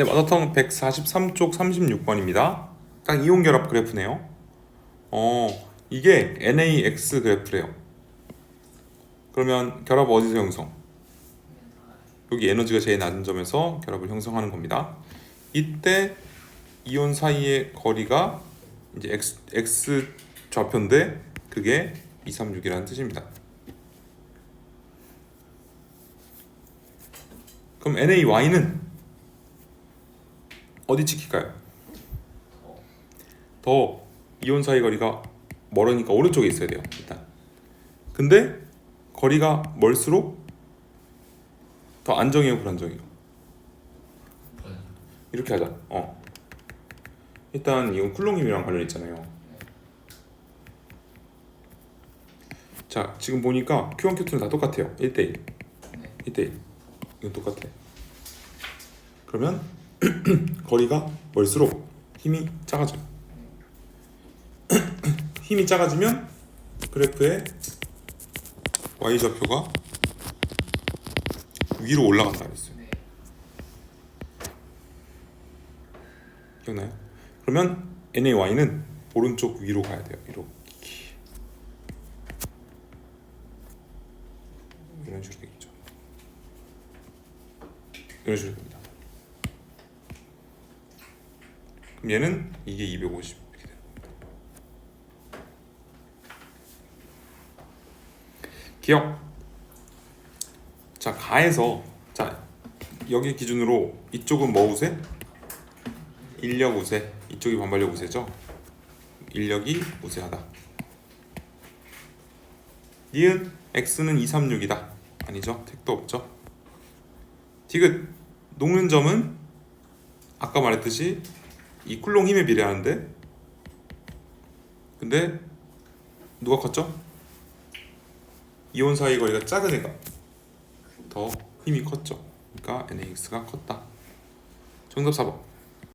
네, 마더텅 143쪽 36번입니다. 딱 이온 결합 그래프네요. 어, 이게 NAX 그래프래요. 그러면 결합 어디서 형성? 여기 에너지가 제일 낮은 점에서 결합을 형성하는 겁니다. 이때 이온 사이의 거리가 이제 X, X 좌표인데 그게 236이라는 뜻입니다. 그럼 NaY는 어디 찍힐까요? 더 이온 사이 거리가 멀으니까 오른쪽에 있어야 돼요. 일단. 근데 거리가 멀수록 더 안정이에요, 불안정이에요. 이렇게 하자. 어. 일단 이건 쿨롱님이랑 관련 있잖아요. 자, 지금 보니까 Q1, Q2는 다 똑같아요. 1대1. 1대1. 이건 똑같아. 그러면 거리가 멀수록 힘이 작아져요. 힘이 작아지면 그래프의 y 좌표가 위로 올라간다 그랬어요. 기억나요? 그러면 NAY는 오른쪽 위로 가야 돼요. 위로. 이런 식으로 되겠죠. 이런 식으로 됩니다. 그럼 얘는 이게 250 이렇게 겁니다. 기억. 자 가에서 자 여기 기준으로 이쪽은 뭐 우세? 인력 우세. 이쪽이 반발력 우세죠? 인력이 우세하다. 니은 x는 236이다. 아니죠? 택도 없죠? 디귿 녹는 점은 아까 말했듯이 이 쿨롱 힘에 비례하는데 근데 누가 컸죠? 이온 사이 거리가 작은 애가 더 힘이 컸죠. 그러니까 NAX가 컸다. 정답 4번.